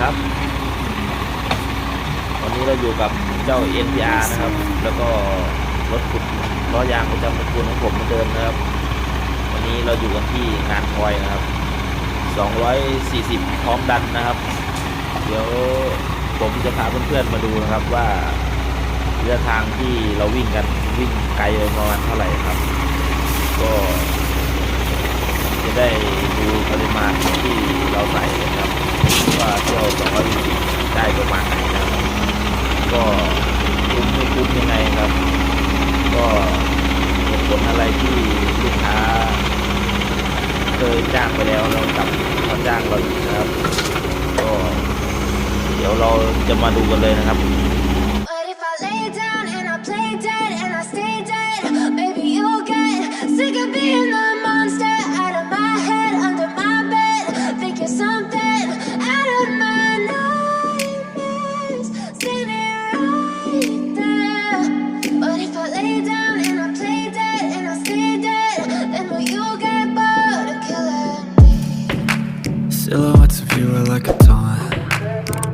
ครับ วันนี้เราอยู่กับเจ้า NPR นะครับ แล้วก็รถขุดล้อยางประจำตระกูลของผมเหมือนเดิมนะครับ วันนี้เราอยู่กันที่งานคอยนะครับ 240 พร้อมดันนะครับ เดี๋ยวผมจะพาเพื่อนๆมาดูนะครับว่าระยะทางที่เราวิ่งกันวิ่งไกลปประมาณเท่าไหร่ครับ ก็จะได้ดูปริมาณที่เราใส่นะครับ ว่าเที่ยว240ได้ประมาณไหนนะครับ ก็คุ้มไม่คุ้มยังไงครับ ก็เหตุผลอะไรที่ลูกค้า เคย จ้างไปแล้วเรากลับเขาจ้างเราอีกนะครับ ก็เดี๋ยวเราจะมาดูกันเลยนะครับ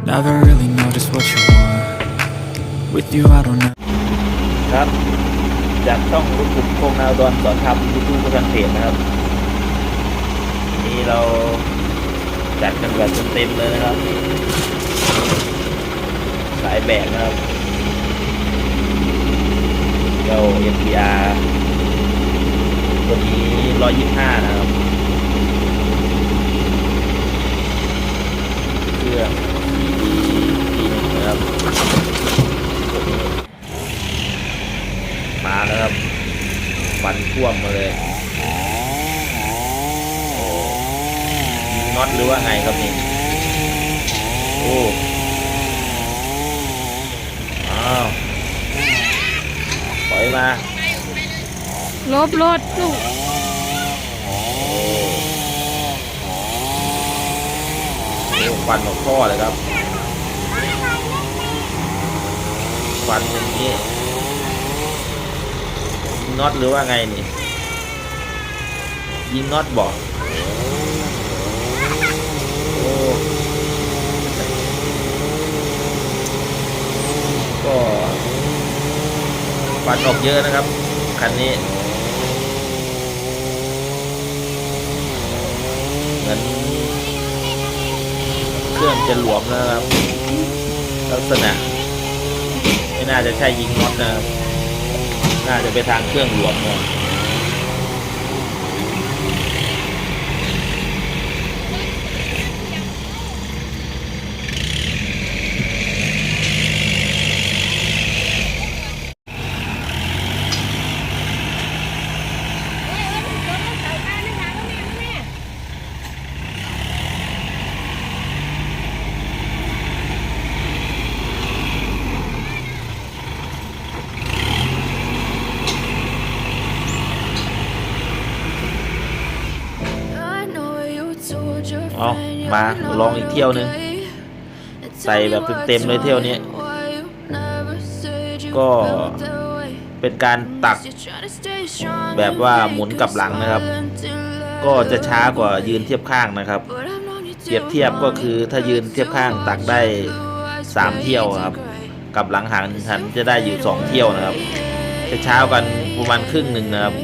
Never really know just what you want. With you, I don't know. ครับ จากช่องลูกกลุ่มโคงนาวดอนสอนทำยูทูบแฟนเพจนะครับนี่เราจัดกันแบบเต็มเลยนะครับ สายแบกนะครับเจ้า NPR ตัวนี้125 นะครับ เครื่อง CD ปีหนึ่งนะครับตัวนี้ มาแล้วครับ ฟันท่วมมาเลยโอ้ยิงน็อตหรือว่าไงครับนี่โอ้อ้าวถอยมาลบรถลูกโอ้โอ้ฟันออกท่อเลยครับฟันอย่างนี้ยิง น็อตหรือว่าไงนี่ ยิงน็อตบอกโอ้ก็ฟันออกเยอะนะครับ คันนี้ เหมือนเครื่องจะหลวมนะครับ ลักษณะ ไม่น่าจะใช่ยิงน็อตนะครับ น่าจะไปทางเครื่องหลวมนะ เอามาลองอีกเที่ยวนึง ใส่แบบเต็มๆเลยเที่ยวนี้ ก็เป็นการตักแบบว่าหมุนกลับหลังนะครับ ก็จะช้ากว่ายืนเทียบข้างนะครับเปรียบเทียบก็คือถ้ายืนเทียบข้างตักได้ 3 เที่ยวครับกลับหลังหันหันจะได้อยู่ 2 เที่ยวนะครับจะช้ากันประมาณครึ่งหนึ่งนะครับ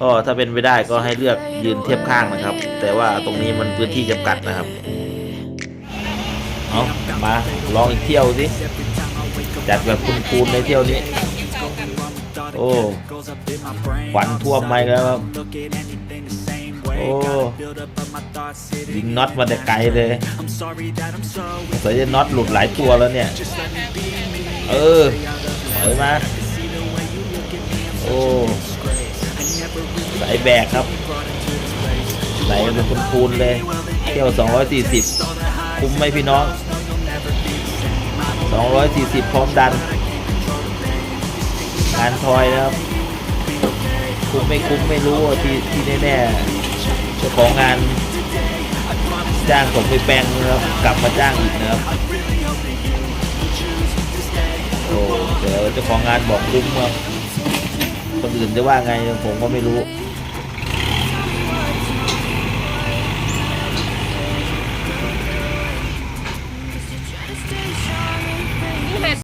ก็ถ้าเป็นไปได้ก็ให้เลือกยืนเทียบข้างนะครับ แต่ว่าตรงนี้มันพื้นที่จำกัดนะครับเอามาลองอีกเที่ยวสิจัดแบบคูนๆในเที่ยวนี้ โอ้ควันท่วมไหมแล้วครับโอ้ยิงน็อตมาแต่ไกลเลยสายจะน็อตหลุดหลายตัวแล้วเนี่ย เออถอยมา โอ้ สายแบกครับใส่กันเป็นคูนๆเลย เที่ยว 240 คุ้มไหมพี่น้อง 240 พร้อมดันงานทอยนะครับ คุ้มไม่คุ้มไม่รู้ที่ที่แน่ๆเจ้าของงานจ้างผมไปแปลงนะครับกลับมาจ้างอีกนะครับโอ้เดี๋ยวเจ้าของงานบอกคุ้มครับคนอื่นจะว่าไงผมก็ไม่รู้